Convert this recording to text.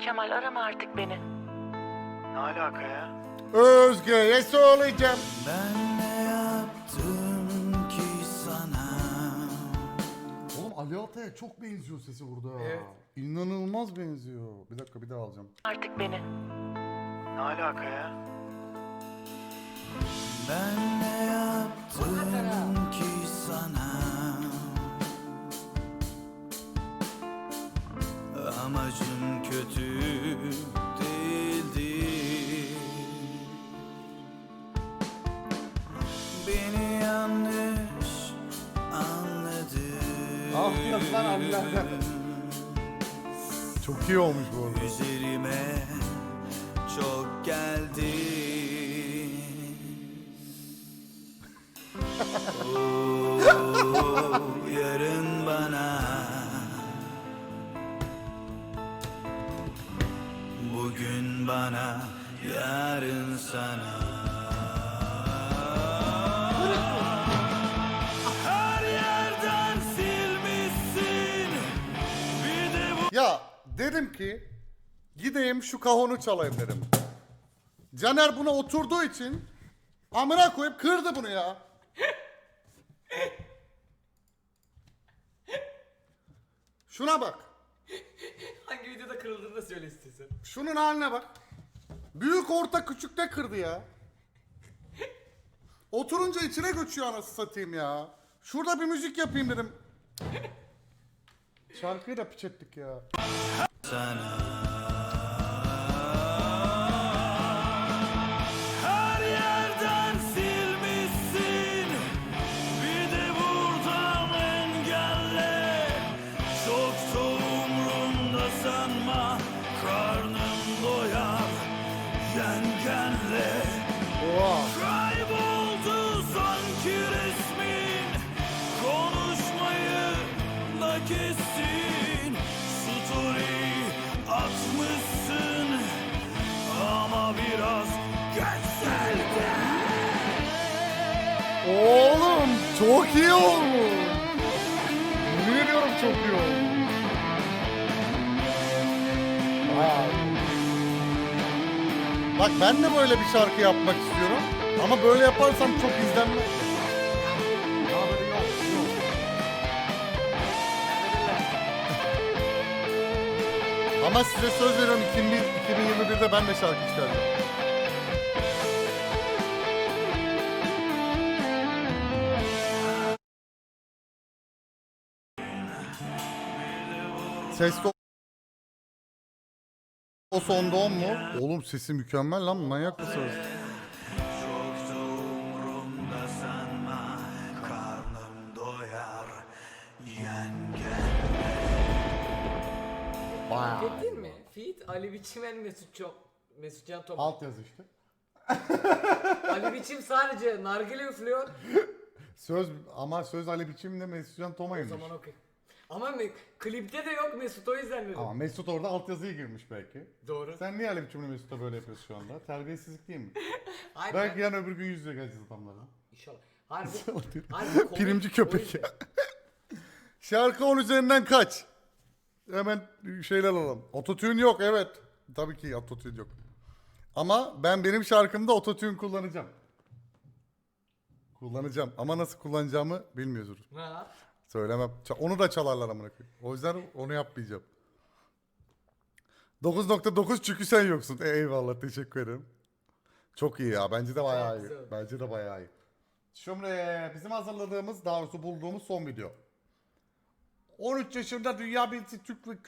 Kemal arama artık beni. Ne alaka ya? Özge'ye söyleyeceğim. Ben ne yaptım ki sana? Oğlum Ali Atay'a çok benziyor sesi burada. Evet. İnanılmaz benziyor. Bir dakika bir daha alacağım. Artık beni. Ne alaka ya? Ben ne yaptım Çok iyi olmuş bu arada. Üzerime çok geldi. Oo, yarın bana Bugün bana yarın sana Ya dedim ki gideyim şu kahonu çalayım dedim. Caner buna oturduğu için amına koyup kırdı bunu ya. Şuna bak. Hangi videoda kırıldığını da söyle istiyorsan. Şunun haline bak. Büyük orta küçükte kırdı ya. Oturunca içine göçüyor anasını satayım ya. Şurada bir müzik yapayım dedim. Şarkıyı da piç ettik ya. Her çok iyi olmuş. Yemin ediyorum çok iyi olmuş. Vay. Bak ben de böyle bir şarkı yapmak istiyorum. Ama böyle yaparsam çok izlenmez. Ama size söz veriyorum 2001, 2021'de ben de şarkı çıkaracağım. Ses to- o sonda on mu? Oğlum sesi mükemmel lan manyak mısınız? Çok da umrumda sanma Karnım doyar. Fark ettin mi? Feat Ali Biçimen Mesut Çok Mesut Can Topal. Alt yazı işte. Ali Biçim sadece nargile üflüyor. Söz ama söz Ali biçimde Mesutcan O Tomay'mış. zaman okey. Ama me- klipte de yok Mesut o yüzden dedim. Ama Mesut orada alt yazıyı girmiş belki. Doğru. Sen niye Ali biçimle Mesut'a böyle yapıyorsun şu anda? Terbiyesizlik değil mi? Hayır, belki ben- yarın öbür gün yüz yüze geleceğiz adamlara. İnşallah. Hayır bu, hayır, bu komik, Primci köpek ya. Şarkı 10 üzerinden kaç? Hemen şeyler alalım. Ototune yok evet. Tabii ki ototune yok. Ama ben benim şarkımda ototune kullanacağım. Kullanacağım ama nasıl kullanacağımı bilmiyoruz. Ha. Söylemem. Onu da çalarlar amına koyayım. O yüzden onu yapmayacağım. 9.9 çünkü sen yoksun. E, eyvallah teşekkür ederim. Çok iyi ya. Bence de bayağı iyi. Bence de bayağı iyi. Şimdi bizim hazırladığımız, daha doğrusu bulduğumuz son video. 13 yaşında dünya birincisi Türk ve